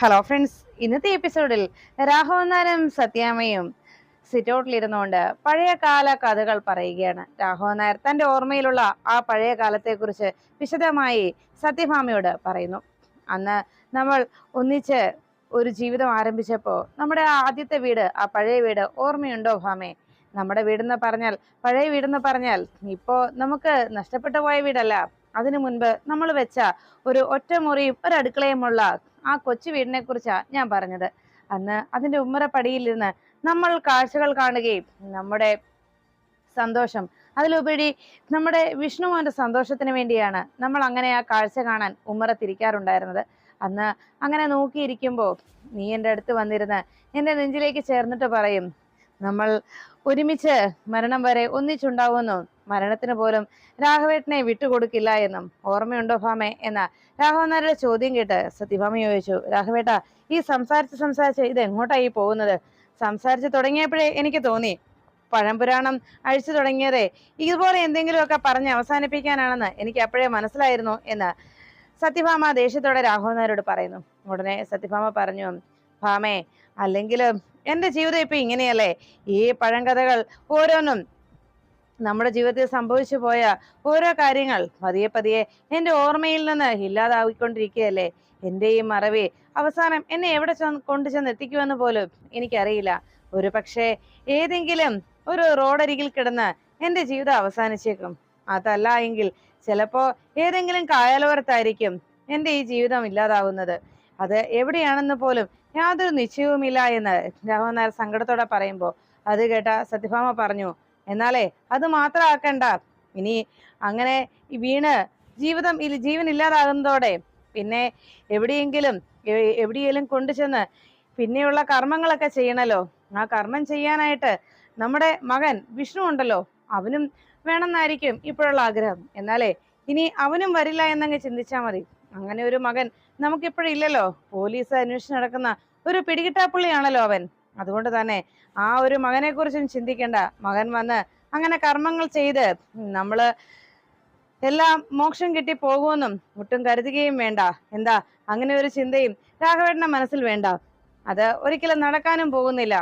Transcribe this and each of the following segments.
Hello friends ഇന്നത്തെ എപ്പിസോഡിൽ രാഘവനാരും സത്യാമയും സിറ്റൗട്ടിലിരുന്നുകൊണ്ട് പഴയ കാല കഥകൾ പറയുകയാണ്. രാഘവൻ നായർ തന്റെ ഓർമ്മയിലുള്ള ആ പഴയ കാലത്തെക്കുറിച്ച് വിശദമായി സത്യഭാമയോട് പറയുന്നു. അന്ന് നമ്മൾ ഒന്നിച്ച് ഒരു ജീവിതം ആരംഭിച്ചപ്പോൾ നമ്മുടെ ആദ്യത്തെ വീട് ആ പഴയ വീട് ഓർമ്മയുണ്ടോ ഭാമേ? നമ്മുടെ വീടെന്ന് പറഞ്ഞാൽ പഴയ വീടെന്ന് പറഞ്ഞാൽ ഇപ്പോൾ നമുക്ക് നഷ്ടപ്പെട്ടു പോയ വീടല്ല. അതിനു മുൻപ് നമ്മൾ വെച്ച ഒരു ഒറ്റമുറിയും ഒരു അടുക്കളയുമുള്ള ആ കൊച്ചു വീടിനെ കുറിച്ചാണ് ഞാൻ പറഞ്ഞത്. അന്ന് അതിന്റെ ഉമ്മറപ്പടിയിലിരുന്ന് നമ്മൾ കാഴ്ചകൾ കാണുകയും നമ്മുടെ സന്തോഷം അതിലുപരി നമ്മുടെ വിഷ്ണുമോന്റെ സന്തോഷത്തിന് വേണ്ടിയാണ് നമ്മൾ അങ്ങനെ ആ കാഴ്ച കാണാൻ ഉമ്മറ തിരിക്കാറുണ്ടായിരുന്നത് അന്ന് അങ്ങനെ നോക്കിയിരിക്കുമ്പോൾ നീ എന്റെ അടുത്ത് വന്നിരുന്ന് എന്റെ നെഞ്ചിലേക്ക് ചേർന്നിട്ട് പറയും നമ്മൾ ഒരുമിച്ച് മരണം വരെ ഒന്നിച്ചുണ്ടാവുമെന്നും? മരണത്തിന് പോലും രാഘവേട്ടനെ വിട്ടുകൊടുക്കില്ല എന്നും ഓർമ്മയുണ്ടോ ഭാമേ എന്ന രാഘവനാരുടെ ചോദ്യം കേട്ട് സത്യഭാമ ചോദിച്ചു രാഘവേട്ട ഈ സംസാരിച്ച് സംസാരിച്ച് ഇത് എങ്ങോട്ടായി പോകുന്നത്? സംസാരിച്ച് തുടങ്ങിയപ്പോഴേ എനിക്ക് തോന്നി. പഴംപുരാണം അഴിച്ചു തുടങ്ങിയതേ. ഇതുപോലെ എന്തെങ്കിലുമൊക്കെ പറഞ്ഞ് അവസാനിപ്പിക്കാനാണെന്ന് എനിക്ക് അപ്പോഴേ മനസ്സിലായിരുന്നു എന്ന് സത്യഭാമ ദേഷ്യത്തോടെ രാഘവനാരോട് പറയുന്നു. ഉടനെ സത്യഭാമ പറഞ്ഞു ഭാമേ അല്ലെങ്കിലും എന്റെ ജീവിതം ഇപ്പൊ ഇങ്ങനെയല്ലേ? ഈ പഴങ്കഥകൾ ഓരോന്നും നമ്മുടെ ജീവിതത്തിൽ സംഭവിച്ചു പോയ ഓരോ കാര്യങ്ങൾ പതിയെ പതിയെ എന്റെ ഓർമ്മയിൽ നിന്ന് ഇല്ലാതാവിക്കൊണ്ടിരിക്കുകയല്ലേ എന്റെ ഈ മറവി അവസാനം എന്നെ എവിടെ കൊണ്ടു ചെന്ന് എത്തിക്കുമെന്ന് പോലും എനിക്കറിയില്ല. ഒരു പക്ഷേ ഏതെങ്കിലും ഒരു റോഡരികിൽ കിടന്ന് എന്റെ ജീവിതം അവസാനിച്ചേക്കും. അതല്ല എങ്കിൽ ചിലപ്പോൾ ഏതെങ്കിലും കായലോരത്തായിരിക്കും എന്റെ ഈ ജീവിതം ഇല്ലാതാവുന്നത്. അത് എവിടെയാണെന്ന് പോലും യാതൊരു നിശ്ചയവുമില്ല എന്ന് രാഹുൽ നായർ സങ്കടത്തോടെ പറയുമ്പോൾ അത് കേട്ട സത്യഭാമ പറഞ്ഞു എന്നാലേ അത് മാത്രമാക്കണ്ട ഇനി അങ്ങനെ വീണ് ജീവിതം ജീവൻ ഇല്ലാതാകുന്നതോടെ പിന്നെ എവിടെയെങ്കിലും എവിടെയെങ്കിലും കൊണ്ടുചെന്ന് പിന്നെയുള്ള കർമ്മങ്ങളൊക്കെ ചെയ്യണല്ലോ. ആ കർമ്മം ചെയ്യാനായിട്ട് നമ്മുടെ മകൻ വിഷ്ണു ഉണ്ടല്ലോ. അവനും വേണമെന്നായിരിക്കും ഇപ്പോഴുള്ള ആഗ്രഹം. എന്നാലേ ഇനി അവനും വരില്ല എന്നങ്ങ് ചിന്തിച്ചാൽ മതി. അങ്ങനെ ഒരു മകൻ നമുക്കിപ്പോഴില്ലല്ലോ. പോലീസ് അന്വേഷിച്ച് നടക്കുന്ന ഒരു പിടികിട്ടാപ്പുള്ളിയാണല്ലോ അവൻ. അതുകൊണ്ട് തന്നെ ആ ഒരു മകനെ കുറിച്ചും ചിന്തിക്കേണ്ട. മകൻ വന്ന് അങ്ങനെ കർമ്മങ്ങൾ ചെയ്ത് നമ്മൾ എല്ലാം മോക്ഷം കിട്ടി പോകുമെന്നും ഒട്ടും കരുതുകയും വേണ്ട. എന്താ? അങ്ങനെ ഒരു ചിന്തയും രാഘവേട്ടന്റെ മനസ്സിൽ വേണ്ട. അത് ഒരിക്കലും നടക്കാനും പോകുന്നില്ല.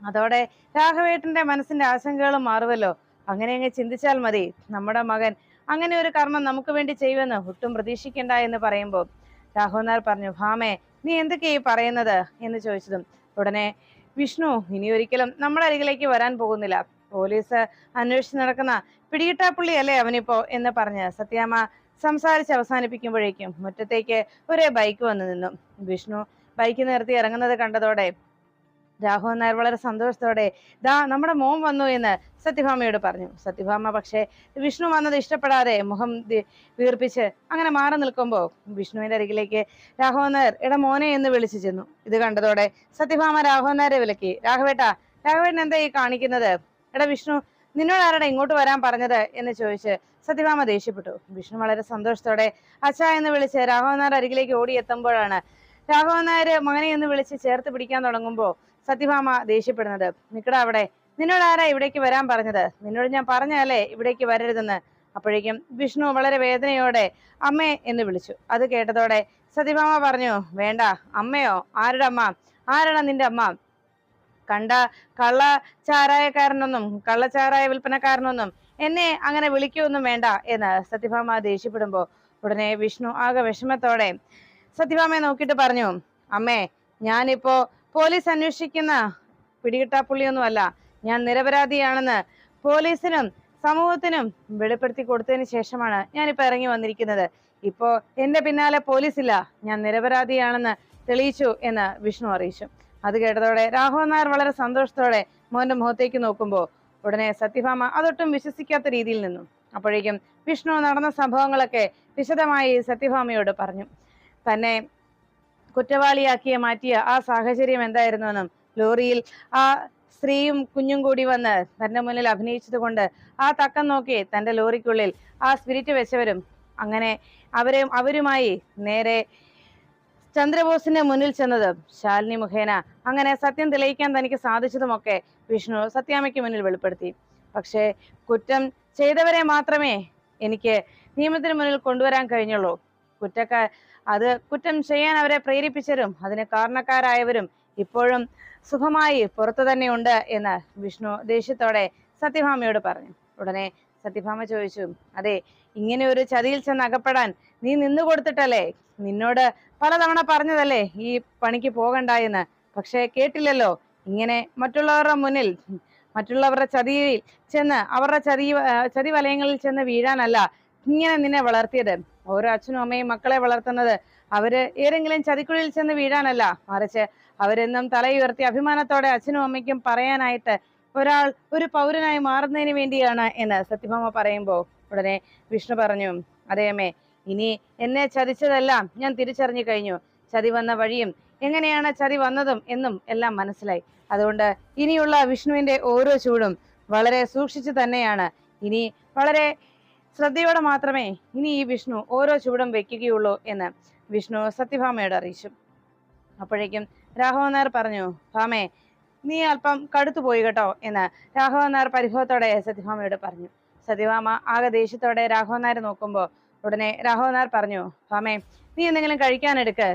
അതോടെ രാഘവേട്ടന്റെ മനസ്സിന്റെ ആശങ്കകൾ മാറുമല്ലോ അങ്ങനെ അങ്ങ് ചിന്തിച്ചാൽ മതി. നമ്മുടെ മകൻ അങ്ങനെ ഒരു കർമ്മം നമുക്ക് വേണ്ടി ചെയ്യുമെന്ന് ഒട്ടും പ്രതീക്ഷിക്കേണ്ട എന്ന് പറയുമ്പോൾ രാഘവനാർ പറഞ്ഞു ഭാമേ നീ എന്തൊക്കെയാ ഈ പറയുന്നത്? എന്ന് ചോദിച്ചതും ഉടനെ വിഷ്ണു ഇനി ഒരിക്കലും നമ്മുടെ അരികിലേക്ക് വരാൻ പോകുന്നില്ല. പോലീസ് അന്വേഷിച്ച് നടക്കുന്ന പിടികിട്ടാപ്പുള്ളി അല്ലേ അവനിപ്പോ? എന്ന് പറഞ്ഞ് സത്യാമ്മ സംസാരിച്ച് അവസാനിപ്പിക്കുമ്പോഴേക്കും മുറ്റത്തേക്ക് ഒരേ ബൈക്ക് വന്നു നിന്നു. വിഷ്ണു ബൈക്ക് നിർത്തി ഇറങ്ങുന്നത് കണ്ടതോടെ രാഘവൻ നായർ വളരെ സന്തോഷത്തോടെ ദാ നമ്മുടെ മോൻ വന്നു എന്ന് സത്യഭാമയോട് പറഞ്ഞു. സത്യഭാമ പക്ഷേ വിഷ്ണു വന്നത് ഇഷ്ടപ്പെടാതെ മുഖം വീർപ്പിച്ച് അങ്ങനെ മാറി നിൽക്കുമ്പോൾ വിഷ്ണുവിന്റെ അരികിലേക്ക് രാഘവൻ നായർ എടാ മോനെ എന്ന് വിളിച്ചു ചെന്നു. ഇത് കണ്ടതോടെ സത്യഭാമ രാഘവൻ നായരെ വിലക്കി. രാഘവേട്ട രാഘവേട്ടൻ എന്താ ഈ കാണിക്കുന്നത്? എടാ വിഷ്ണു നിന്നോട് ആരാടാ ഇങ്ങോട്ട് വരാൻ പറഞ്ഞത്? എന്ന് ചോദിച്ച് സത്യഭാമ ദേഷ്യപ്പെട്ടു. വിഷ്ണു വളരെ സന്തോഷത്തോടെ അച്ഛ എന്ന് വിളിച്ച് രാഘവൻ നായർ അരികിലേക്ക് ഓടിയെത്തുമ്പോഴാണ് രാഘവൻ നായർ മകനെ എന്ന് വിളിച്ച് ചേർത്ത് പിടിക്കാൻ തുടങ്ങുമ്പോൾ സത്യഭാമ ദേഷ്യപ്പെടുന്നത്. നിക്കടാ അവിടെ. നിന്നോട് ആരാ ഇവിടേക്ക് വരാൻ പറഞ്ഞത്? നിന്നോട് ഞാൻ പറഞ്ഞല്ലേ ഇവിടേക്ക് വരരുതെന്ന്? അപ്പോഴേക്കും വിഷ്ണു വളരെ വേദനയോടെ അമ്മേ എന്ന് വിളിച്ചു. അത് കേട്ടതോടെ സത്യഭാമ പറഞ്ഞു വേണ്ട. അമ്മയോ? ആരുടെ അമ്മ? ആരാണ് നിന്റെ അമ്മ? കണ്ട കള്ള ചാരായക്കാരനൊന്നും കള്ളച്ചാരായ വിൽപ്പനക്കാരനൊന്നും എന്നെ അങ്ങനെ വിളിക്കൊന്നും വേണ്ട എന്ന് സത്യഭാമ ദേഷ്യപ്പെടുമ്പോ ഉടനെ വിഷ്ണു ആകെ വിഷമത്തോടെ സത്യഭാമയെ നോക്കിയിട്ട് പറഞ്ഞു അമ്മേ ഞാനിപ്പോ പോലീസ് അന്വേഷിക്കുന്ന പിടികിട്ടാപ്പുള്ളിയൊന്നുമല്ല. ഞാൻ നിരപരാധിയാണെന്ന് പോലീസിനും സമൂഹത്തിനും വെളിപ്പെടുത്തി കൊടുത്തതിന് ശേഷമാണ് ഞാനിപ്പോ ഇറങ്ങി വന്നിരിക്കുന്നത്. ഇപ്പോ എന്റെ പിന്നാലെ പോലീസില്ല. ഞാൻ നിരപരാധിയാണെന്ന് തെളിയിച്ചു എന്ന് വിഷ്ണു അറിയിച്ചു. അത് കേട്ടതോടെ രാഘവൻ നായർ വളരെ സന്തോഷത്തോടെ മോന്റെ മുഖത്തേക്ക് നോക്കുമ്പോൾ ഉടനെ സത്യഭാമ അതൊട്ടും വിശ്വസിക്കാത്ത രീതിയിൽ നിന്നു. അപ്പോഴേക്കും വിഷ്ണു നടന്ന സംഭവങ്ങളൊക്കെ വിശദമായി സത്യഭാമയോട് പറഞ്ഞു. തന്നെ കുറ്റവാളിയാക്കിയ മാറ്റിയ ആ സാഹചര്യം എന്തായിരുന്നുവെന്നും ലോറിയിൽ ആ സ്ത്രീയും കുഞ്ഞും കൂടി വന്ന് തന്റെ മുന്നിൽ അഭിനയിച്ചത് കൊണ്ട് ആ തക്കം നോക്കി തന്റെ ലോറിക്കുള്ളിൽ ആ സ്പിരിറ്റ് വെച്ചവരും അങ്ങനെ അവരെ അവരുമായി നേരെ ചന്ദ്രബോസിന്റെ മുന്നിൽ ചെന്നതും ശാലിനി മുഖേന അങ്ങനെ സത്യം തെളിയിക്കാൻ തനിക്ക് സാധിച്ചതുമൊക്കെ വിഷ്ണു സത്യാമയ്ക്ക് മുന്നിൽ വെളിപ്പെടുത്തി. പക്ഷേ കുറ്റം ചെയ്തവരെ മാത്രമേ എനിക്ക് നിയമത്തിന് മുന്നിൽ കൊണ്ടുവരാൻ കഴിഞ്ഞുള്ളൂ. കുറ്റക്കാർ അത് കുറ്റം ചെയ്യാൻ അവരെ പ്രേരിപ്പിച്ചവരും അതിന് കാരണക്കാരായവരും ഇപ്പോഴും സുഖമായി പുറത്തു തന്നെയുണ്ട് എന്ന് വിഷ്ണു ദേഷ്യത്തോടെ സത്യഭാമയോട് പറഞ്ഞു. ഉടനെ സത്യഭാമ ചോദിച്ചു അതെ ഇങ്ങനെ ഒരു ചതിയിൽ ചെന്ന് അകപ്പെടാൻ നീ നിന്നു കൊടുത്തിട്ടല്ലേ? നിന്നോട് പലതവണ പറഞ്ഞതല്ലേ ഈ പണിക്ക് പോകണ്ട എന്ന്? പക്ഷേ കേട്ടില്ലല്ലോ ഇങ്ങനെ മറ്റുള്ളവരുടെ മുന്നിൽ മറ്റുള്ളവരുടെ ചതിയിൽ ചെന്ന് അവരുടെ ചതി ചതി വലയങ്ങളിൽ ചെന്ന് വീഴാനല്ല ഇങ്ങനെ നിന്നെ വളർത്തിയത്. ഓരോ അച്ഛനും അമ്മയും മക്കളെ വളർത്തുന്നത്. അവർ ഏതെങ്കിലും ചതിക്കുഴിയിൽ ചെന്ന് വീഴാനല്ല. മറിച്ച് അവരെന്നും തലയുയർത്തി അഭിമാനത്തോടെ അച്ഛനും അമ്മയ്ക്കും പറയാനായിട്ട് ഒരാൾ ഒരു പൗരനായി മാറുന്നതിന് വേണ്ടിയാണ് എന്ന് സത്യഭാമ പറയുമ്പോൾ ഉടനെ വിഷ്ണു പറഞ്ഞു അതേമേ ഇനി എന്നെ ചതിച്ചതെല്ലാം ഞാൻ തിരിച്ചറിഞ്ഞു കഴിഞ്ഞു. ചതി വന്ന വഴിയും എങ്ങനെയാണ് ചതി വന്നതും എന്നും എല്ലാം മനസ്സിലായി. അതുകൊണ്ട് ഇനിയുള്ള വിഷ്ണുവിന്റെ ഓരോ ചൂടും വളരെ സൂക്ഷിച്ചു തന്നെയാണ്. ഇനി വളരെ ശ്രദ്ധയോടെ മാത്രമേ ഇനി ഈ വിഷ്ണു ഓരോ ചുവടും വെക്കുകയുള്ളൂ എന്ന് വിഷ്ണു സത്യഭാമയോട് അറിയിച്ചു. അപ്പോഴേക്കും രാഘവൻ നായർ പറഞ്ഞു ഭാമേ നീ അല്പം കടുത്തു പോയി കേട്ടോ എന്ന് രാഘവൻ നായർ പരിഭവത്തോടെ സത്യഭാമയോട് പറഞ്ഞു. സത്യഭാമ ആകെ ദേഷ്യത്തോടെ രാഘവൻ നായർ നോക്കുമ്പോൾ ഉടനെ രാഘവൻ നായർ പറഞ്ഞു ഭാമേ നീ എന്തെങ്കിലും കഴിക്കാനെടുക്ക്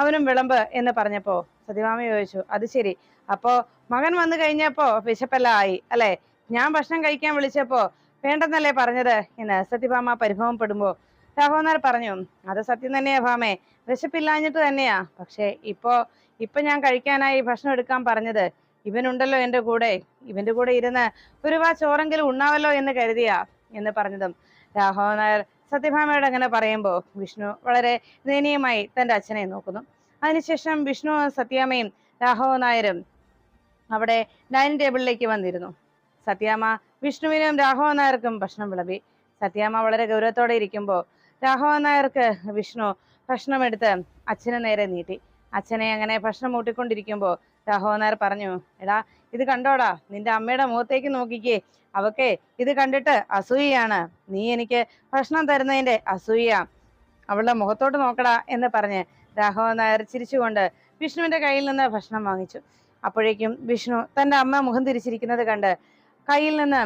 അവനും വിളമ്പ് എന്ന് പറഞ്ഞപ്പോ സത്യഭാമ ചോദിച്ചു അത് ശരി. അപ്പോ മകൻ വന്നു കഴിഞ്ഞപ്പോ വിശപ്പെല്ലാം ആയി അല്ലെ? ഞാൻ ഭക്ഷണം കഴിക്കാൻ വിളിച്ചപ്പോ വേണ്ടെന്നല്ലേ പറഞ്ഞത് എന്ന് സത്യഭാമ പരിഭവപ്പെടുമ്പോ സഹോദരൻ പറഞ്ഞു അത് സത്യം തന്നെയാ ഭാമേ വിശപ്പില്ലാഞ്ഞിട്ട് തന്നെയാ. പക്ഷേ ഇപ്പോ ഇപ്പൊ ഞാൻ കഴിക്കാനായി ഭക്ഷണം എടുക്കാൻ പറഞ്ഞത് ഇവനുണ്ടല്ലോ എന്റെ കൂടെ ഇവന്റെ കൂടെ ഇരുന്ന് ഒരു വാ ചോറെങ്കിലും ഉണ്ണാവല്ലോ എന്ന് കരുതിയാ എന്ന് പറഞ്ഞതും രാഘവൻ സത്യഭാമയോട് അങ്ങനെ പറയുമ്പോൾ വിഷ്ണു വളരെ ദയനീയമായി തന്റെ അച്ഛനെ നോക്കുന്നു. അതിനുശേഷം വിഷ്ണു സത്യാമയും രാഘവൻ നായരും അവിടെ ഡൈനിങ് ടേബിളിലേക്ക് വന്നിരുന്നു. സത്യാമ്മ വിഷ്ണുവിനും രാഘവൻ നായർക്കും ഭക്ഷണം വിളമ്പി. സത്യാമ്മ വളരെ ഗൗരവത്തോടെ ഇരിക്കുമ്പോൾ രാഘവൻ നായർക്ക് വിഷ്ണു ഭക്ഷണം എടുത്ത് അച്ഛന് നേരെ നീട്ടി. അച്ഛനെ അങ്ങനെ ഭക്ഷണം മൂട്ടിക്കൊണ്ടിരിക്കുമ്പോൾ രാഘവൻ നായർ പറഞ്ഞു എടാ ഇത് കണ്ടോടാ നിന്റെ അമ്മയുടെ മുഖത്തേക്ക് നോക്കിക്കേ. അവക്കെ ഇത് കണ്ടിട്ട് അസൂയയാണ്. നീ എനിക്ക് ഭക്ഷണം തരുന്നതിന്റെ അസൂയ. അവളുടെ മുഖത്തോട്ട് നോക്കടാ എന്ന് പറഞ്ഞ് രാഘവൻ നായർ ചിരിച്ചുകൊണ്ട് വിഷ്ണുവിന്റെ കയ്യിൽ നിന്ന് ഭക്ഷണം വാങ്ങിച്ചു. അപ്പോഴേക്കും വിഷ്ണു തന്റെ അമ്മ മുഖം തിരിച്ചിരിക്കുന്നത് കണ്ട് കയ്യിൽ നിന്ന്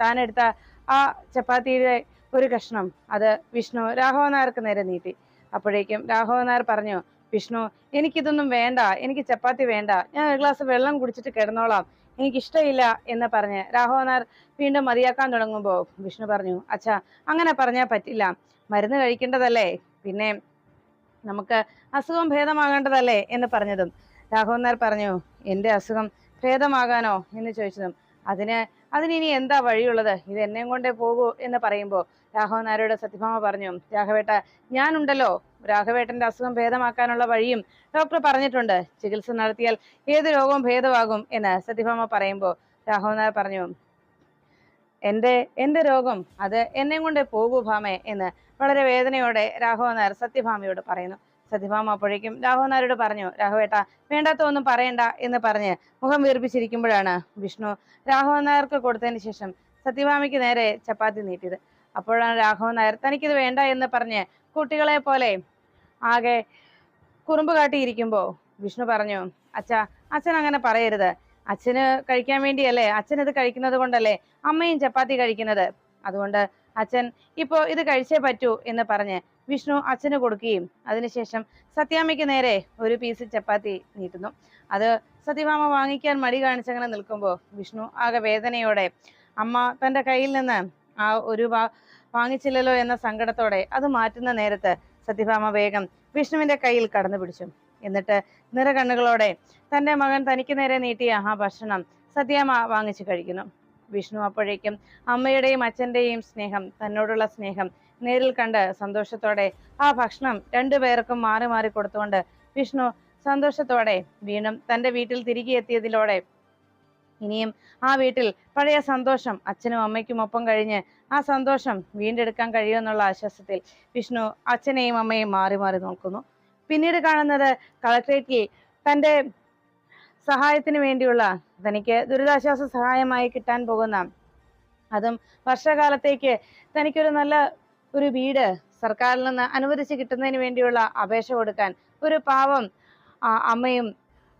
താൻ എടുത്ത ആ ചപ്പാത്തിയുടെ ഒരു കഷ്ണം അത് വിഷ്ണു രാഘവൻ നായർക്ക് നേരെ നീട്ടി. അപ്പോഴേക്കും രാഘവൻ നായർ പറഞ്ഞു വിഷ്ണു എനിക്കിതൊന്നും വേണ്ട എനിക്ക് ചപ്പാത്തി വേണ്ട. ഞാൻ ഒരു ഗ്ലാസ് വെള്ളം കുടിച്ചിട്ട് കിടന്നോളാം. എനിക്കിഷ്ടമില്ല എന്ന് പറഞ്ഞ് രാഘവൻ നായർ വീണ്ടും മതിയാക്കാൻ തുടങ്ങുമ്പോൾ വിഷ്ണു പറഞ്ഞു അച്ഛാ അങ്ങനെ പറഞ്ഞാൽ പറ്റില്ല. മരുന്ന് കഴിക്കേണ്ടതല്ലേ? പിന്നെ നമുക്ക് അസുഖം ഭേദമാകേണ്ടതല്ലേ? എന്ന് പറഞ്ഞതും രാഘവൻ നായർ പറഞ്ഞു എന്റെ അസുഖം ഭേദമാകാനോ? എന്ന് ചോദിച്ചതും അതിന് അതിനിനി എന്താ വഴിയുള്ളത്? ഇത് എന്നെയും കൊണ്ടേ പോകൂ എന്ന് പറയുമ്പോൾ രാഘവൻ നായരോട് സത്യഭാമ പറഞ്ഞു രാഘവേട്ട ഞാനുണ്ടല്ലോ. രാഘവേട്ടന്റെ അസുഖം ഭേദമാക്കാനുള്ള വഴിയും ഡോക്ടർ പറഞ്ഞിട്ടുണ്ട്. ചികിത്സ നടത്തിയാൽ ഏത് രോഗവും ഭേദമാകും എന്ന് സത്യഭാമ പറയുമ്പോൾ രാഘവൻ നായർ പറഞ്ഞു എന്റെ എന്റെ രോഗം അത് എന്നെ കൊണ്ടേ പോകൂ ഭാമേ എന്ന് വളരെ വേദനയോടെ രാഘവൻ നായർ സത്യഭാമയോട് പറയുന്നു. സത്യഭാമ അപ്പോഴേക്കും രാഘവൻ നായരോട് പറഞ്ഞു രാഘവേട്ട വേണ്ടാത്ത ഒന്നും പറയണ്ട എന്ന് പറഞ്ഞ് മുഖം വീർപ്പിച്ചിരിക്കുമ്പോഴാണ് വിഷ്ണു രാഘവൻ നായർക്ക് കൊടുത്തതിന് ശേഷം സത്യഭാമയ്ക്ക് നേരെ ചപ്പാത്തി നീട്ടിയത്. അപ്പോഴാണ് രാഘവൻ നായർ തനിക്കിത് വേണ്ട എന്ന് പറഞ്ഞ് കുട്ടികളെ പോലെ ആകെ കുറുമ്പ് കാട്ടിയിരിക്കുമ്പോൾ വിഷ്ണു പറഞ്ഞു അച്ഛ അച്ഛൻ അങ്ങനെ പറയരുത്. അച്ഛന് കഴിക്കാൻ വേണ്ടിയല്ലേ? അച്ഛൻ ഇത് കഴിക്കുന്നത് കൊണ്ടല്ലേ അമ്മയും ചപ്പാത്തി കഴിക്കുന്നത്? അതുകൊണ്ട് അച്ഛൻ ഇപ്പോ ഇത് കഴിച്ചേ പറ്റൂ എന്ന് പറഞ്ഞ് വിഷ്ണു അച്ഛന് കൊടുക്കുകയും അതിനുശേഷം സത്യാമ്മയ്ക്ക് നേരെ ഒരു പീസ് ചപ്പാത്തി നീട്ടുന്നു. അത് സത്യഭാമ വാങ്ങിക്കാൻ മടി കാണിച്ചങ്ങനെ നിൽക്കുമ്പോൾ വിഷ്ണു ആകെ വേദനയോടെ അമ്മ തന്റെ കയ്യിൽ നിന്ന് ആ ഒരു വാങ്ങിച്ചില്ലല്ലോ എന്ന സങ്കടത്തോടെ അത് മാറ്റുന്ന നേരത്ത് സത്യഭാമ വേഗം വിഷ്ണുവിന്റെ കയ്യിൽ കടന്നു പിടിച്ചു. എന്നിട്ട് നിറകണ്ണുകളോടെ തന്റെ മകൻ തനിക്ക് നേരെ നീട്ടിയ ആ ഭക്ഷണം സത്യാമ്മ വാങ്ങിച്ചു കഴിക്കുന്നു. വിഷ്ണു അപ്പോഴേക്കും അമ്മയുടെയും അച്ഛന്റെയും സ്നേഹം തന്നോടുള്ള സ്നേഹം നേരിൽ കണ്ട് സന്തോഷത്തോടെ ആ ഭക്ഷണം രണ്ടുപേർക്കും മാറി മാറി കൊടുത്തുകൊണ്ട് വിഷ്ണു സന്തോഷത്തോടെ വീണ്ടും തന്റെ വീട്ടിൽ തിരികെ എത്തിയതിലൂടെ ഇനിയും ആ വീട്ടിൽ പഴയ സന്തോഷം അച്ഛനും അമ്മയ്ക്കും ഒപ്പം കഴിഞ്ഞ് ആ സന്തോഷം വീണ്ടെടുക്കാൻ കഴിയുമെന്നുള്ള ആശ്വാസത്തിൽ വിഷ്ണു അച്ഛനെയും അമ്മയും മാറി മാറി നോക്കുന്നു. പിന്നീട് കാണുന്നത് കളക്ട്രേറ്റിൽ തന്റെ സഹായത്തിന് വേണ്ടിയുള്ള തനിക്ക് ദുരിതാശ്വാസ സഹായമായി കിട്ടാൻ പോകുന്ന അതും വർഷകാലത്തേക്ക് തനിക്കൊരു നല്ല ഒരു വീട് സർക്കാരിൽ നിന്ന് അനുവദിച്ച് കിട്ടുന്നതിന് വേണ്ടിയുള്ള അപേക്ഷ കൊടുക്കാൻ ഒരു പാവം അമ്മയും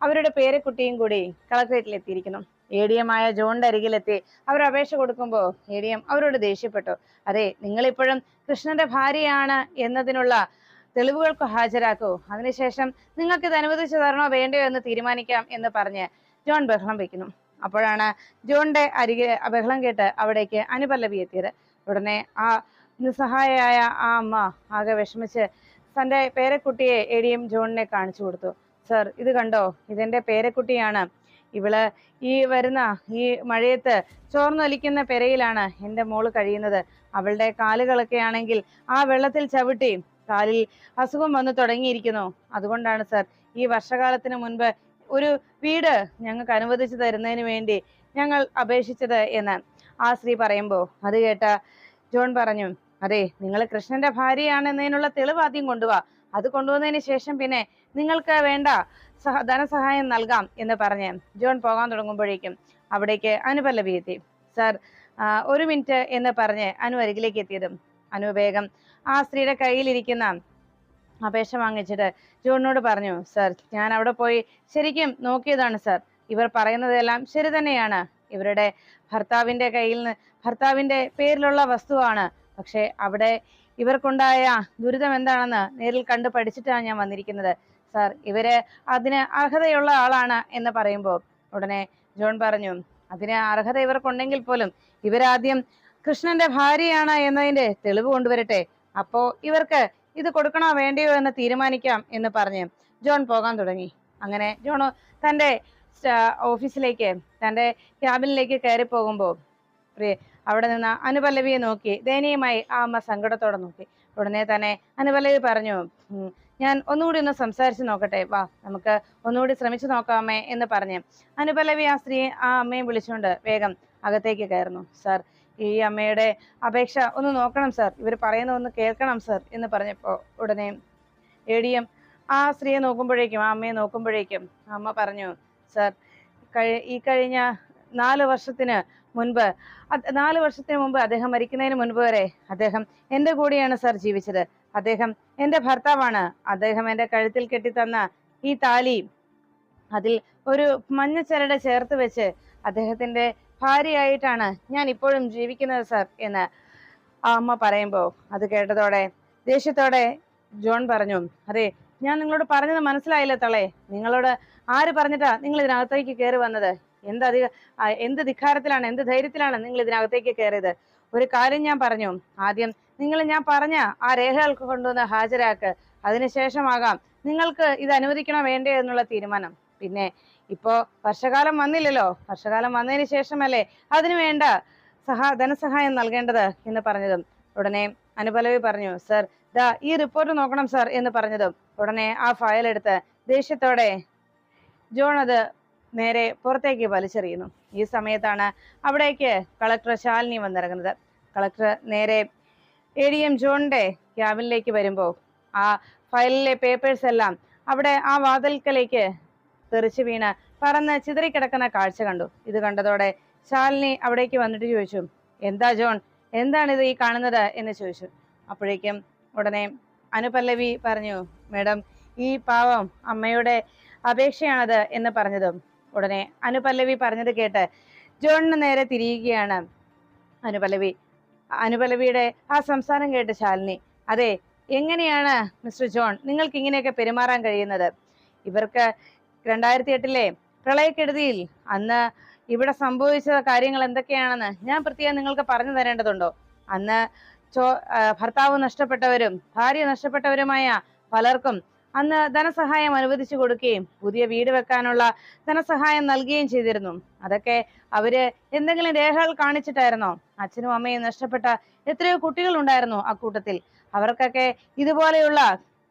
അവരുടെ പേരക്കുട്ടിയും കൂടി കളക്ട്രേറ്റിൽ എത്തിയിരിക്കുന്നു. എ ഡി എം ആയ ജോണിന്റെ അരികിലെത്തി അവർ അപേക്ഷ കൊടുക്കുമ്പോൾ എ ഡി എം അവരോട് ദേഷ്യപ്പെട്ടു. അതെ നിങ്ങളിപ്പോഴും കൃഷ്ണന്റെ ഭാര്യയാണ് എന്നതിനുള്ള തെളിവുകൾക്ക് ഹാജരാക്കൂ. അതിനുശേഷം നിങ്ങൾക്ക് ഇത് അനുവദിച്ചു തരണോ വേണ്ടയോ എന്ന് തീരുമാനിക്കാം എന്ന് പറഞ്ഞ് ജോൺ ബഹളം വയ്ക്കുന്നു അപ്പോഴാണ് ജോണിന്റെ അരികെ ബഹളം കേട്ട് അവിടേക്ക് അനുപല്ലവി എത്തിയത്. ഉടനെ ആ നിസ്സഹായയായ ആ അമ്മ ആകെ വിഷമിച്ച് തന്റെ പേരക്കുട്ടിയെ എടിയും ജോണിനെ കാണിച്ചു കൊടുത്തു. സർ ഇത് കണ്ടോ? ഇതെന്റെ പേരക്കുട്ടിയാണ്. ഇവൾ ഈ വരുന്ന ഈ മഴയത്ത് ചോർന്നൊലിക്കുന്ന പെരയിലാണ് എന്റെ മോൾ കഴിയുന്നത്. അവളുടെ കാലുകളൊക്കെ ആണെങ്കിൽ ആ വെള്ളത്തിൽ ചവിട്ടി കാലിൽ അസുഖം വന്നു തുടങ്ങിയിരിക്കുന്നു. അതുകൊണ്ടാണ് സർ ഈ വർഷകാലത്തിന് മുൻപ് ഒരു വീട് ഞങ്ങൾക്ക് അനുവദിച്ചു തരുന്നതിന് വേണ്ടി ഞങ്ങൾ അപേക്ഷിച്ചത് എന്ന് ആ സ്ത്രീ പറയുമ്പോൾ അത് കേട്ട ജോൺ പറഞ്ഞു. അതെ നിങ്ങൾ കൃഷ്ണന്റെ ഭാര്യയാണെന്നതിനുള്ള തെളിവ് ആദ്യം കൊണ്ടുപോവാ അത് കൊണ്ടുവന്നതിന് ശേഷം പിന്നെ നിങ്ങൾക്ക് വേണ്ട സഹ ധനസഹായം നൽകാം എന്ന് പറഞ്ഞ് ജോൺ പോകാൻ തുടങ്ങുമ്പോഴേക്കും അവിടേക്ക് അനുപല്ലവി എത്തി സാർ ഒരു മിനിറ്റ് എന്ന് പറഞ്ഞ് അനു അരികിലേക്ക് എത്തിയതും അനു വേഗം ആ സ്ത്രീയുടെ കയ്യിലിരിക്കുന്ന അപേക്ഷ വാങ്ങിച്ചിട്ട് ജോണിനോട് പറഞ്ഞു സർ ഞാൻ അവിടെ പോയി ശരിക്കും നോക്കിയതാണ് സർ. ഇവർ പറയുന്നതെല്ലാം ശരി തന്നെയാണ്. ഇവരുടെ ഭർത്താവിന്റെ കയ്യിൽ നിന്ന് ഭർത്താവിന്റെ പേരിലുള്ള വസ്തുവാണ് പക്ഷെ അവിടെ ഇവർക്കുണ്ടായ ദുരിതം എന്താണെന്ന് നേരിൽ കണ്ട് പഠിച്ചിട്ടാണ് ഞാൻ വന്നിരിക്കുന്നത്. സാർ ഇവർ അതിന് അർഹതയുള്ള ആളാണ് എന്ന് പറയുമ്പോൾ ഉടനെ ജോൺ പറഞ്ഞു അതിന് അർഹത ഇവർക്കുണ്ടെങ്കിൽ പോലും ഇവരാദ്യം കൃഷ്ണന്റെ ഭാര്യയാണ് എന്നതിന്റെ തെളിവ് കൊണ്ടുവരട്ടെ. അപ്പോ ഇവർക്ക് ഇത് കൊടുക്കണോ വേണ്ടയോ എന്ന് തീരുമാനിക്കാം എന്ന് പറഞ്ഞ് ജോൺ പോകാൻ തുടങ്ങി. അങ്ങനെ ജോൺ തന്റെ ഓഫീസിലേക്ക് തന്റെ ക്യാബിനിലേക്ക് കയറി പോകുമ്പോൾ അവിടെ നിന്ന് അനുപല്ലവിയെ നോക്കി ദയനീയമായി ആ അമ്മ സങ്കടത്തോടെ നോക്കി. ഉടനെ തന്നെ അനുപല്ലവി പറഞ്ഞു "ഉം, ഞാൻ ഒന്നുകൂടി ഒന്ന് സംസാരിച്ച് നോക്കട്ടെ വാ നമുക്ക് ഒന്നുകൂടി ശ്രമിച്ചു നോക്കാമേ എന്ന് പറഞ്ഞ്. അനുപല്ലവി ആ സ്ത്രീയെ ആ അമ്മയെ വിളിച്ചുകൊണ്ട് വേഗം അകത്തേക്ക് കയറുന്നു. സാർ ഈ അമ്മയുടെ അപേക്ഷ ഒന്ന് നോക്കണം സാർ. ഇവർ പറയുന്ന ഒന്ന് കേൾക്കണം സാർ എന്ന് പറഞ്ഞപ്പോൾ ഉടനെ എ ഡി എം ആ സ്ത്രീയെ നോക്കുമ്പോഴേക്കും ആ അമ്മയെ നോക്കുമ്പോഴേക്കും അമ്മ പറഞ്ഞു സാർ കഴി- ഈ കഴിഞ്ഞ നാല് വർഷത്തിന് മുൻപ്. നാല് വർഷത്തിന് മുമ്പ് അദ്ദേഹം മരിക്കുന്നതിന് മുൻപ് വരെ അദ്ദേഹം എന്റെ കൂടെയാണ് സർ ജീവിച്ചത്. അദ്ദേഹം എന്റെ ഭർത്താവാണ്. അദ്ദേഹം എന്റെ കഴുത്തിൽ കെട്ടിത്തന്ന ഈ താലി അതിൽ ഒരു മഞ്ഞച്ചരട് ചേർത്ത് വെച്ച് അദ്ദേഹത്തിന്റെ ഭാര്യയായിട്ടാണ് ഞാൻ ഇപ്പോഴും ജീവിക്കുന്നത് സർ എന്ന് ആ അമ്മ പറയുമ്പോൾ അത് കേട്ടതോടെ ദേഷ്യത്തോടെ ജോൺ പറഞ്ഞു അതെ ഞാൻ നിങ്ങളോട് പറഞ്ഞത് മനസ്സിലായില്ല തളേ നിങ്ങളോട് ആര് പറഞ്ഞിട്ടാ നിങ്ങൾ ഇതിനകത്തേക്ക് കയറി വന്നത്? എന്ത് അധിക എന്ത് ധിക്കാരത്തിലാണ് എന്ത് ധൈര്യത്തിലാണ് നിങ്ങൾ ഇതിനകത്തേക്ക് കയറിയത്? ഒരു കാര്യം ഞാൻ പറഞ്ഞു. ആദ്യം നിങ്ങൾ ഞാൻ പറഞ്ഞ ആ രേഖകൾക്ക് കൊണ്ടുവന്ന് ഹാജരാക്ക്. അതിനുശേഷമാകാം നിങ്ങൾക്ക് ഇത് അനുവദിക്കണോ വേണ്ടേ എന്നുള്ള തീരുമാനം. പിന്നെ ഇപ്പോ വർഷകാലം വന്നില്ലല്ലോ. വർഷകാലം വന്നതിന് ശേഷമല്ലേ അതിനു വേണ്ട സഹാ ധനസഹായം നൽകേണ്ടത് എന്ന് പറഞ്ഞതും. ഉടനെ അനുപലവി പറഞ്ഞു സർ ദാ ഈ റിപ്പോർട്ട് നോക്കണം സർ എന്ന് പറഞ്ഞതും. ഉടനെ ആ ഫയൽ എടുത്ത് ദേഷ്യത്തോടെ ജോൺ അത് നേരെ പുറത്തേക്ക് വലിച്ചെറിയുന്നു. ഈ സമയത്താണ് അവിടേക്ക് കളക്ടർ ശാലിനി വന്നിറങ്ങുന്നത്. കളക്ടർ നേരെ എ ഡി എം ജോണിന്റെ ക്യാബിനിലേക്ക് വരുമ്പോൾ ആ ഫയലിലെ പേപ്പേഴ്സ് എല്ലാം അവിടെ ആ വാതിൽക്കലേക്ക് തെറിച്ചു വീണ് പറന്ന് ചിതറിക്കിടക്കുന്ന കാഴ്ച കണ്ടു. ഇത് കണ്ടതോടെ ശാലിനി അവിടേക്ക് വന്നിട്ട് ചോദിച്ചു എന്താ ജോൺ? എന്താണിത് ഈ കാണുന്നത്? എന്ന് ചോദിച്ചു. അപ്പോഴേക്കും ഉടനെ അനുപല്ലവി പറഞ്ഞു മേഡം ഈ പാവം അമ്മയുടെ അപേക്ഷയാണത് എന്ന് പറഞ്ഞതും ഉടനെ അനുപല്ലവി പറഞ്ഞത് കേട്ട് ജോണിന് നേരെ തിരിയുകയാണ് അനുപല്ലവി. അനുപല്ലവിയുടെ ആ സംസാരം കേട്ട് ശാലിനി അതെ എങ്ങനെയാണ് മിസ്റ്റർ ജോൺ നിങ്ങൾക്ക് ഇങ്ങനെയൊക്കെ പെരുമാറാൻ കഴിയുന്നത്? ഇവർക്ക് രണ്ടായിരത്തി എട്ടിലെ പ്രളയക്കെടുതിയിൽ അന്ന് ഇവിടെ സംഭവിച്ച കാര്യങ്ങൾ എന്തൊക്കെയാണെന്ന് ഞാൻ പ്രത്യേകം നിങ്ങൾക്ക് പറഞ്ഞു തരേണ്ടതുണ്ടോ? അന്ന് ചോ ഭർത്താവ് നഷ്ടപ്പെട്ടവരും ഭാര്യ നഷ്ടപ്പെട്ടവരുമായ പലർക്കും അന്ന് ധനസഹായം അനുവദിച്ചു കൊടുക്കുകയും പുതിയ വീട് വെക്കാനുള്ള ധനസഹായം നൽകുകയും ചെയ്തിരുന്നു. അതൊക്കെ അവർ എന്തെങ്കിലും രേഖകൾ കാണിച്ചിട്ടായിരുന്നോ? അച്ഛനും അമ്മയും നഷ്ടപ്പെട്ട എത്രയോ കുട്ടികൾ ഉണ്ടായിരുന്നു ആ കൂട്ടത്തിൽ. അവർക്കൊക്കെ ഇതുപോലെയുള്ള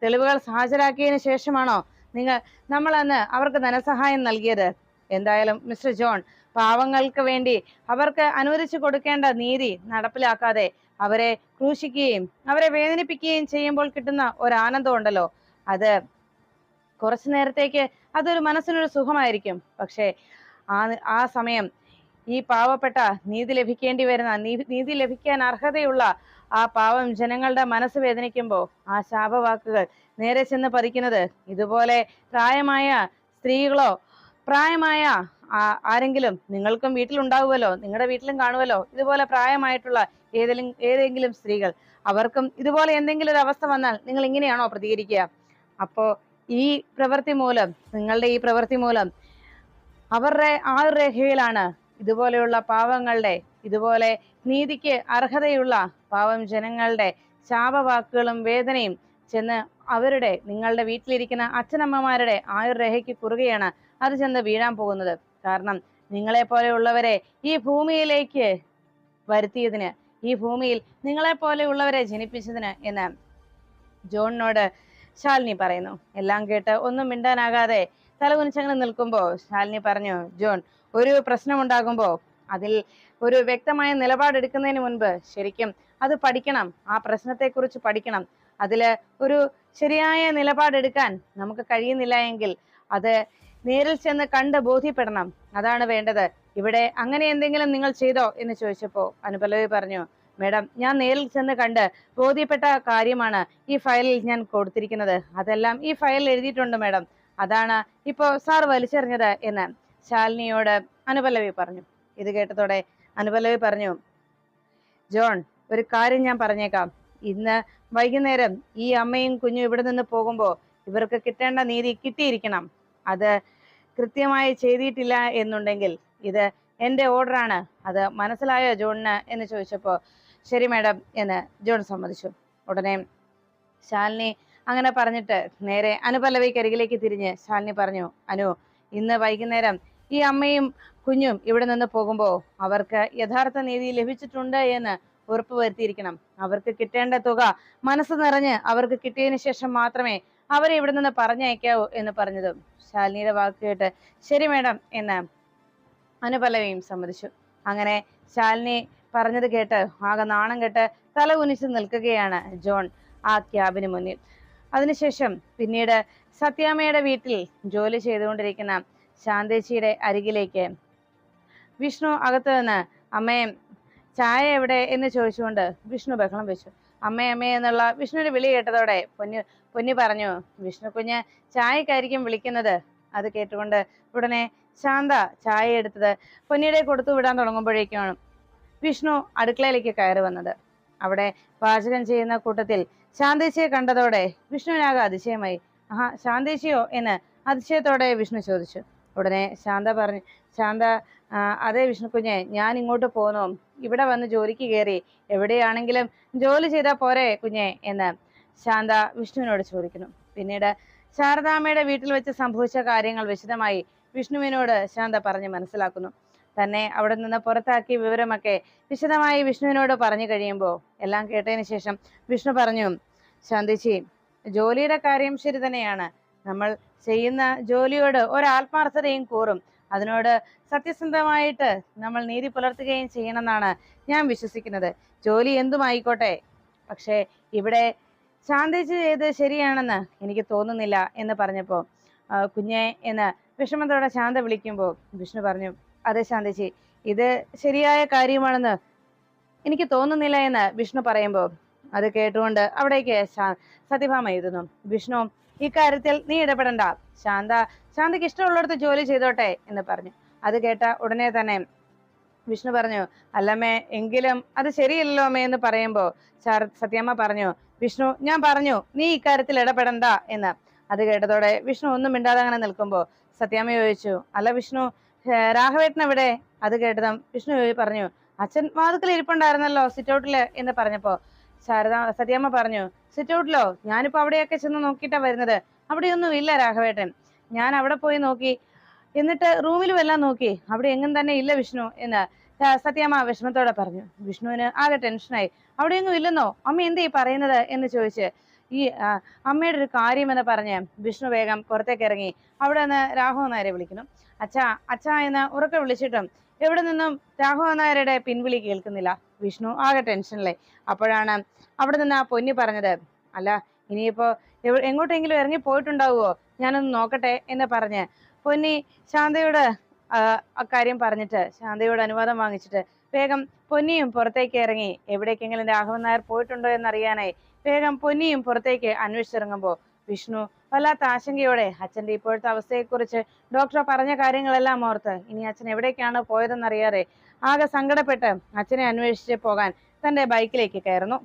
തെളിവുകൾ ഹാജരാക്കിയതിനു ശേഷമാണോ നിങ്ങൾ നമ്മൾ അന്ന് അവർക്ക് ധനസഹായം നൽകിയത്? എന്തായാലും മിസ്റ്റർ ജോൺ പാവങ്ങൾക്ക് വേണ്ടി അവർക്ക് അനുവദിച്ചു കൊടുക്കേണ്ട നീതി നടപ്പിലാക്കാതെ അവരെ ക്രൂശിക്കുകയും അവരെ വേദനിപ്പിക്കുകയും ചെയ്യുമ്പോൾ കിട്ടുന്ന ഒരു ആനന്ദം ഉണ്ടല്ലോ. അത് കുറച്ചു നേരത്തേക്ക് അതൊരു മനസ്സിനൊരു സുഖമായിരിക്കും. പക്ഷേ ആ ആ സമയം ഈ പാവപ്പെട്ട നീതി ലഭിക്കേണ്ടി വരുന്ന നീതി ലഭിക്കാൻ അർഹതയുള്ള ആ പാവം ജനങ്ങളുടെ മനസ്സ് വേദനിക്കുമ്പോൾ ആ ശാപവാക്കുകൾ നേരെ ചെന്ന് പതിക്കുന്നത് ഇതുപോലെ പ്രായമായ സ്ത്രീകളോ പ്രായമായ ആരെങ്കിലും നിങ്ങൾക്കും വീട്ടിലുണ്ടാവുമല്ലോ നിങ്ങളുടെ വീട്ടിലും കാണുമല്ലോ ഇതുപോലെ പ്രായമായിട്ടുള്ള ഏതെങ്കിലും ഏതെങ്കിലും സ്ത്രീകൾ അവർക്കും ഇതുപോലെ എന്തെങ്കിലും ഒരു അവസ്ഥ വന്നാൽ നിങ്ങൾ ഇങ്ങനെയാണോ പ്രതികരിക്കുക? അപ്പോ ഈ പ്രവൃത്തി മൂലം നിങ്ങളുടെ ഈ പ്രവൃത്തി മൂലം അവരുടെ ആ ആയുർരേഖയിലാണ് ഇതുപോലെയുള്ള പാവങ്ങളുടെ ഇതുപോലെ നീതിക്ക് അർഹതയുള്ള പാവം ജനങ്ങളുടെ ശാപവാക്കുകളും വേദനയും ചെന്ന് അവരുടെ നിങ്ങളുടെ വീട്ടിലിരിക്കുന്ന അച്ഛനമ്മമാരുടെ ആയുർരേഖയ്ക്ക് കുറുകയാണ് അത് ചെന്ന് വീഴാൻ പോകുന്നത്. കാരണം നിങ്ങളെ പോലെയുള്ളവരെ ഈ ഭൂമിയിലേക്ക് വരുത്തിയതിന് ഈ ഭൂമിയിൽ നിങ്ങളെ പോലെയുള്ളവരെ ജനിപ്പിച്ചതിന് എന്ന് ജോണിനോട് ശാലിനി പറയുന്നു. എല്ലാം കേട്ട് ഒന്നും മിണ്ടാനാകാതെ തലകുനിച്ചങ്ങനെ നിൽക്കുമ്പോൾ ശാലിനി പറഞ്ഞു ജോൺ ഒരു പ്രശ്നമുണ്ടാകുമ്പോൾ അതിൽ ഒരു വ്യക്തമായ നിലപാടെടുക്കുന്നതിന് മുൻപ് ശരിക്കും അത് പഠിക്കണം. ആ പ്രശ്നത്തെക്കുറിച്ച് പഠിക്കണം. അതിൽ ഒരു ശരിയായ നിലപാടെടുക്കാൻ നമുക്ക് കഴിയുന്നില്ല എങ്കിൽ അത് നേരിൽ ചെന്ന് കണ്ട് ബോധ്യപ്പെടണം. അതാണ് വേണ്ടത്. ഇവിടെ അങ്ങനെ എന്തെങ്കിലും നിങ്ങൾ ചെയ്തോ? എന്ന് ചോദിച്ചപ്പോ അനുപല്ലവി പറഞ്ഞു മേഡം ഞാൻ നേരിൽ ചെന്ന് കണ്ട് ബോധ്യപ്പെട്ട കാര്യമാണ് ഈ ഫയലിൽ ഞാൻ കൊടുത്തിരിക്കുന്നത്. അതെല്ലാം ഈ ഫയലിൽ എഴുതിയിട്ടുണ്ട് മേഡം. അതാണ് ഇപ്പോൾ സാർ വലിച്ചെറിഞ്ഞത് എന്ന് ശാലിനിയോട് അനുപല്ലവി പറഞ്ഞു. ഇത് കേട്ടതോടെ അനുപല്ലവി പറഞ്ഞു ജോൺ ഒരു കാര്യം ഞാൻ പറഞ്ഞേക്കാം. ഇന്ന് വൈകുന്നേരം ഈ അമ്മയും കുഞ്ഞും ഇവിടെ നിന്ന് പോകുമ്പോൾ ഇവർക്ക് കിട്ടേണ്ട നീതി കിട്ടിയിരിക്കണം. അത് കൃത്യമായി ചെയ്തിട്ടില്ല എന്നുണ്ടെങ്കിൽ ഇത് എന്റെ ഓർഡറാണ്. അത് മനസ്സിലായോ ജോണിന്? എന്ന് ചോദിച്ചപ്പോൾ ശരി മാഡം എന്ന് ജോൺ സമ്മതിച്ചു. ഉടനെ ശാലിനി അങ്ങനെ പറഞ്ഞിട്ട് നേരെ അനുപല്ലവിക്കരികിലേക്ക് തിരിഞ്ഞ് ശാലിനി പറഞ്ഞു അനു ഇന്ന് വൈകുന്നേരം ഈ അമ്മയും കുഞ്ഞും ഇവിടെ നിന്ന് പോകുമ്പോൾ അവർക്ക് യഥാർത്ഥ നീതി ലഭിച്ചിട്ടുണ്ട് എന്ന് ഉറപ്പ് വരുത്തിയിരിക്കണം. അവർക്ക് കിട്ടേണ്ട തുക മനസ്സ് നിറഞ്ഞ് അവർക്ക് കിട്ടിയതിന് ശേഷം മാത്രമേ അവരെ ഇവിടെ നിന്ന് പറഞ്ഞയക്കാവൂ എന്ന് പറഞ്ഞതും. ശാലിനിയുടെ വാക്ക് കേട്ട് ശരി മേഡം എന്ന് അനുപല്ലവിയും സമ്മതിച്ചു. അങ്ങനെ ശാലിനി പറഞ്ഞത് കേട്ട് ആകെ നാണം കെട്ട് തല കുനിച്ച് നിൽക്കുകയാണ് ജോൺ ആ ക്യാബിന് മുന്നിൽ. അതിനുശേഷം പിന്നീട് സത്യാമ്മയുടെ വീട്ടിൽ ജോലി ചെയ്തുകൊണ്ടിരിക്കുന്ന ശാന്തേച്ചിയുടെ അരികിലേക്ക് വിഷ്ണു അകത്ത് നിന്ന് അമ്മയെ ചായ എവിടെ? എന്ന് ചോദിച്ചുകൊണ്ട് വിഷ്ണു ബഹളം വെച്ചു. അമ്മേ അമ്മേ എന്നുള്ള വിഷ്ണുവിന്റെ വിളി കേട്ടതോടെ പൊന്നു പൊന്നി പറഞ്ഞു വിഷ്ണു കുഞ്ഞ് ചായക്കായിരിക്കും വിളിക്കുന്നത്. അത് കേട്ടുകൊണ്ട് ഉടനെ ശാന്ത ചായ എടുത്തത് പൊന്നിയുടെ കൊടുത്തു വിടാൻ തുടങ്ങുമ്പോഴേക്കുമാണ് വിഷ്ണു അടുക്കളയിലേക്ക് കയറി വന്നത്. അവിടെ പാചകം ചെയ്യുന്ന കൂട്ടത്തിൽ ശാന്തേച്ചിയെ കണ്ടതോടെ വിഷ്ണുവിനാകെ അതിശയമായി. ആഹാ ശാന്തേച്ചിയോ? എന്ന് അതിശയത്തോടെ വിഷ്ണു ചോദിച്ചു. ഉടനെ ശാന്ത പറഞ്ഞു ശാന്ത അതേ അതെ വിഷ്ണു കുഞ്ഞെ ഞാൻ ഇങ്ങോട്ട് പോന്നു. ഇവിടെ വന്ന് ജോലിക്ക് കയറി എവിടെയാണെങ്കിലും ജോലി ചെയ്താൽ പോരെ കുഞ്ഞെ എന്ന് ശാന്ത വിഷ്ണുവിനോട് ചോദിക്കുന്നു. പിന്നീട് ശാരദാമ്മയുടെ വീട്ടിൽ വെച്ച് സംഭവിച്ച കാര്യങ്ങൾ വിശദമായി വിഷ്ണുവിനോട് ശാന്ത പറഞ്ഞ് മനസ്സിലാക്കുന്നു. തന്നെ അവിടെ നിന്ന് പുറത്താക്കിയ വിവരമൊക്കെ വിശദമായി വിഷ്ണുവിനോട് പറഞ്ഞു കഴിയുമ്പോൾ എല്ലാം കേട്ടതിന് ശേഷം വിഷ്ണു പറഞ്ഞു ശാന്തിച്ചി ജോലിയുടെ കാര്യം ശരി തന്നെയാണ്. നമ്മൾ ചെയ്യുന്ന ജോലിയോട് ഒരാത്മാർത്ഥതയും കൂറും. അതിനോട് സത്യസന്ധമായിട്ട് നമ്മൾ നീതി പുലർത്തുകയും ചെയ്യണമെന്നാണ് ഞാൻ വിശ്വസിക്കുന്നത്. ജോലി എന്തുമായിക്കോട്ടെ പക്ഷേ ഇവിടെ ശാന്തിച്ച് ചെയ്ത് ശരിയാണെന്ന് എനിക്ക് തോന്നുന്നില്ല എന്ന് പറഞ്ഞപ്പോൾ കുഞ്ഞെ എന്ന് വിഷമത്തോടെ ശാന്ത വിളിക്കുമ്പോൾ വിഷ്ണു പറഞ്ഞു അതെ ശാന്തജി ഇത് ശരിയായ കാര്യമാണെന്ന് എനിക്ക് തോന്നുന്നില്ല എന്ന് വിഷ്ണു പറയുമ്പോൾ അത് കേട്ടുകൊണ്ട് അവിടേക്ക് സത്യഭാമ എഴുതുന്നു. വിഷ്ണു ഇക്കാര്യത്തിൽ നീ ഇടപെടണ്ട. ശാന്ത ശാന്തയ്ക്ക് ഇഷ്ടമുള്ളിടത്ത് ജോലി ചെയ്തോട്ടെ എന്ന് പറഞ്ഞു. അത് കേട്ട ഉടനെ തന്നെ വിഷ്ണു പറഞ്ഞു അല്ലമ്മേ എങ്കിലും അത് ശരിയല്ലോ അമ്മേ എന്ന് പറയുമ്പോൾ സത്യമ്മ പറഞ്ഞു വിഷ്ണു ഞാൻ പറഞ്ഞു നീ ഇക്കാര്യത്തിൽ ഇടപെടണ്ട എന്ന്. അത് കേട്ടതോടെ വിഷ്ണു ഒന്നും മിണ്ടാതെ അങ്ങനെ നിൽക്കുമ്പോൾ സത്യാമ്മ ചോദിച്ചു അല്ല വിഷ്ണു രാഘവേട്ടൻ എവിടെ? അത് കേട്ടതും വിഷ്ണു പറഞ്ഞു അച്ഛൻ വാതുക്കൽ ഇരിപ്പുണ്ടായിരുന്നല്ലോ സിറ്റൗട്ടിൽ എന്ന് പറഞ്ഞപ്പോ ശാരദ സത്യാമ്മ പറഞ്ഞു സിറ്റൗട്ടിലോ ഞാനിപ്പോ അവിടെയൊക്കെ ചെന്ന് നോക്കിയിട്ടാ വരുന്നത്. അവിടെയൊന്നും ഇല്ല രാഘവേട്ടൻ. ഞാൻ അവിടെ പോയി നോക്കി. എന്നിട്ട് റൂമിലും എല്ലാം നോക്കി. അവിടെ എങ്ങും തന്നെ ഇല്ല വിഷ്ണു എന്ന്. സത്യമ്മ വിഷമത്തോടെ പറഞ്ഞു വിഷ്ണുവിന് ആകെ ടെൻഷനായി അവിടെയൊന്നും ഇല്ലെന്നോ? അമ്മ എന്തേ പറയുന്നത്? എന്ന് ചോദിച്ച് ഈ അമ്മയുടെ ഒരു കാര്യം എന്ന് പറഞ്ഞ് വിഷ്ണു വേഗം പുറത്തേക്ക് ഇറങ്ങി. അവിടെ നിന്ന് രാഘവ നായരെ വിളിക്കുന്നു. അച്ഛാ അച്ഛാ എന്ന് ഉറക്കെ വിളിച്ചിട്ടും എവിടെ നിന്നും രാഘവ നായരുടെ പിൻവിളി കേൾക്കുന്നില്ല. വിഷ്ണു ആകെ ടെൻഷനിലേ അപ്പോഴാണ് അവിടെ നിന്ന് ആ പൊന്നി പറഞ്ഞത് അല്ല ഇനിയിപ്പോ എങ്ങോട്ടെങ്കിലും ഇറങ്ങി പോയിട്ടുണ്ടാവുമോ ഞാനൊന്ന് നോക്കട്ടെ എന്ന് പറഞ്ഞ് പൊന്നി ശാന്തയോട് അക്കാര്യം പറഞ്ഞിട്ട് ശാന്തയോട് അനുവാദം വാങ്ങിച്ചിട്ട് വേഗം പൊന്നിയും പുറത്തേക്ക് ഇറങ്ങി. എവിടേക്കെങ്കിലും രാഘവൻ നായർ പോയിട്ടുണ്ടോ എന്നറിയാനായി വേഗം പൊന്നിയും പുറത്തേക്ക് അന്വേഷിച്ചിറങ്ങുമ്പോൾ വിഷ്ണു വല്ലാത്ത ആശങ്കയോടെ അച്ഛന്റെ ഇപ്പോഴത്തെ അവസ്ഥയെക്കുറിച്ച് ഡോക്ടർ പറഞ്ഞ കാര്യങ്ങളെല്ലാം ഓർത്ത് ഇനി അച്ഛൻ എവിടേക്കാണ് പോയതെന്നറിയാതെ ആകെ സങ്കടപ്പെട്ട് അച്ഛനെ അന്വേഷിച്ച് പോകാൻ തന്റെ ബൈക്കിലേക്ക് കയറുന്നു.